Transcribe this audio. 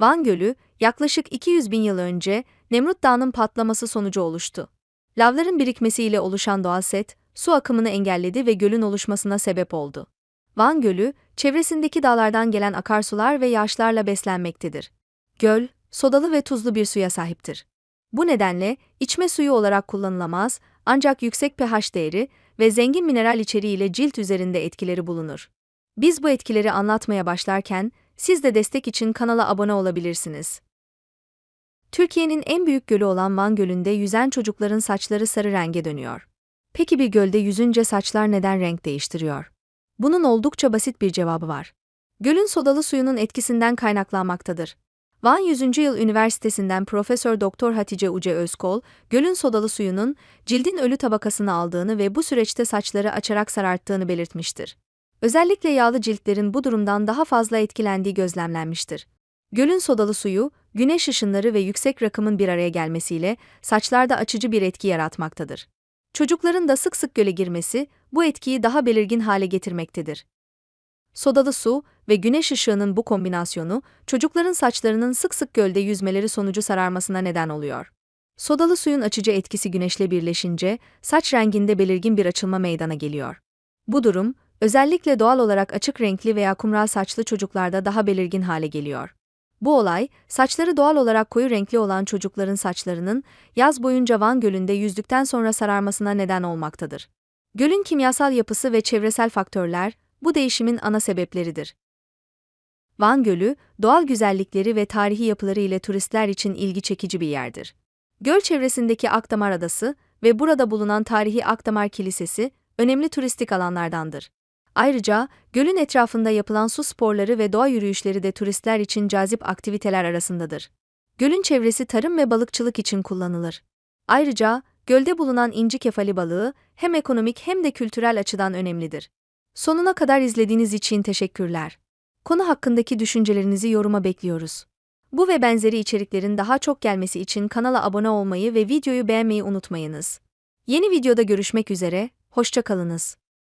Van Gölü, yaklaşık 200 bin yıl önce Nemrut Dağı'nın patlaması sonucu oluştu. Lavların birikmesiyle oluşan doğal set, su akımını engelledi ve gölün oluşmasına sebep oldu. Van Gölü, çevresindeki dağlardan gelen akarsular ve yağışlarla beslenmektedir. Göl, sodalı ve tuzlu bir suya sahiptir. Bu nedenle içme suyu olarak kullanılamaz ancak yüksek pH değeri ve zengin mineral içeriğiyle cilt üzerinde etkileri bulunur. Biz bu etkileri anlatmaya başlarken siz de destek için kanala abone olabilirsiniz. Türkiye'nin en büyük gölü olan Van Gölü'nde yüzen çocukların saçları sarı renge dönüyor. Peki bir gölde yüzünce saçlar neden renk değiştiriyor? Bunun oldukça basit bir cevabı var. Gölün sodalı suyunun etkisinden kaynaklanmaktadır. Van 100. Yıl Üniversitesi'nden Profesör Doktor Hatice Uce Özkol, gölün sodalı suyunun cildin ölü tabakasını aldığını ve bu süreçte saçları açarak sararttığını belirtmiştir. Özellikle yağlı ciltlerin bu durumdan daha fazla etkilendiği gözlemlenmiştir. Gölün sodalı suyu, güneş ışınları ve yüksek rakımın bir araya gelmesiyle saçlarda açıcı bir etki yaratmaktadır. Çocukların da sık sık göle girmesi bu etkiyi daha belirgin hale getirmektedir. Sodalı su ve güneş ışığının bu kombinasyonu çocukların saçlarının sık sık gölde yüzmeleri sonucu sararmasına neden oluyor. Sodalı suyun açıcı etkisi güneşle birleşince saç renginde belirgin bir açılma meydana geliyor. Bu durum özellikle doğal olarak açık renkli veya kumral saçlı çocuklarda daha belirgin hale geliyor. Bu olay, saçları doğal olarak koyu renkli olan çocukların saçlarının yaz boyunca Van Gölü'nde yüzdükten sonra sararmasına neden olmaktadır. Gölün kimyasal yapısı ve çevresel faktörler bu değişimin ana sebepleridir. Van Gölü, doğal güzellikleri ve tarihi yapıları ile turistler için ilgi çekici bir yerdir. Göl çevresindeki Akdamar Adası ve burada bulunan tarihi Akdamar Kilisesi önemli turistik alanlardandır. Ayrıca, gölün etrafında yapılan su sporları ve doğa yürüyüşleri de turistler için cazip aktiviteler arasındadır. Gölün çevresi tarım ve balıkçılık için kullanılır. Ayrıca, gölde bulunan inci kefali balığı hem ekonomik hem de kültürel açıdan önemlidir. Sonuna kadar izlediğiniz için teşekkürler. Konu hakkındaki düşüncelerinizi yoruma bekliyoruz. Bu ve benzeri içeriklerin daha çok gelmesi için kanala abone olmayı ve videoyu beğenmeyi unutmayınız. Yeni videoda görüşmek üzere, hoşça kalınız.